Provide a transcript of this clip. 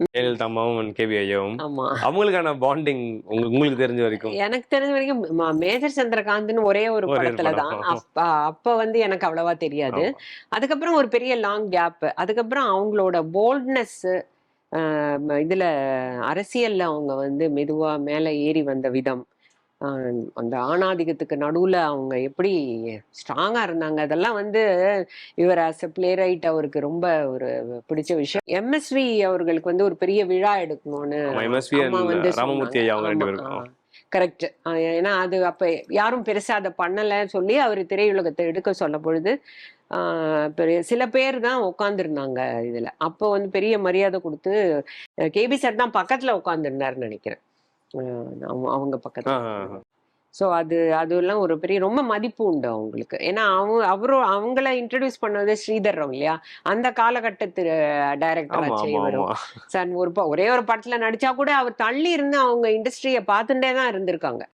ஜெயலலிதா அம்மாவும் கேபி ஐயாவும் அவங்களுக்கான பாண்டிங் உங்களுக்கு தெரிஞ்ச வரைக்கும்? எனக்கு தெரிஞ்ச வரைக்கும் மேஜர் சந்திரகாந்த்னு ஒரே ஒரு படத்துல தான். அப்ப அப்ப வந்து எனக்கு அவ்வளவா தெரியாது. அதுக்கப்புறம் ஒரு பெரிய லாங் கேப் அதுக்கப்புறம் அவங்களோட போல்ட்னஸ் இதுல அரசியல்ல அவங்க வந்து மெதுவா மேல ஏறி வந்த விதம். அந்த ஆணாதிக்கத்துக்கு நடுவுல அவங்க எப்படி ஸ்ட்ராங்கா இருந்தாங்க? அதெல்லாம் வந்து இவர் ஆஸ் எ பிளே ரைட் அவருக்கு ரொம்ப ஒரு பிடிச்ச விஷயம். எம்எஸ்வி அவர்களுக்கு வந்து ஒரு பெரிய விழா எடுக்கணும்னு வந்து கரெக்ட் ஏன்னா அது அப்ப யாரும் பெருசா அதை பண்ணல சொல்லி அவர் திரையுலகத்தை எடுக்க சொல்ல பொழுது ஆஹ் பெரிய சில பேர் தான் உட்காந்துருந்தாங்க இதுல. அப்போ வந்து பெரிய மரியாதை கொடுத்து கேபி சார் தான் பக்கத்துல உட்காந்துருந்தாருன்னு நினைக்கிறேன். அவங்க- பக்கத்துல. ஸோ அது அதெல்லாம் ஒரு பெரிய ரொம்ப மதிப்பு உண்டு அவங்களுக்கு. ஏன்னா அவங்க அவரும் அவங்கள இன்ட்ரடியூஸ் பண்ணது ஸ்ரீதர் இல்லையா? அந்த காலகட்டத்து டைரக்டர் ஆமா சார் ஒரு ஒரே ஒரு படத்துல நடிச்சா கூட அவர் தள்ளி இருந்து அவங்க இண்டஸ்ட்ரியை பார்த்துட்டே தான் இருந்திருக்காங்க.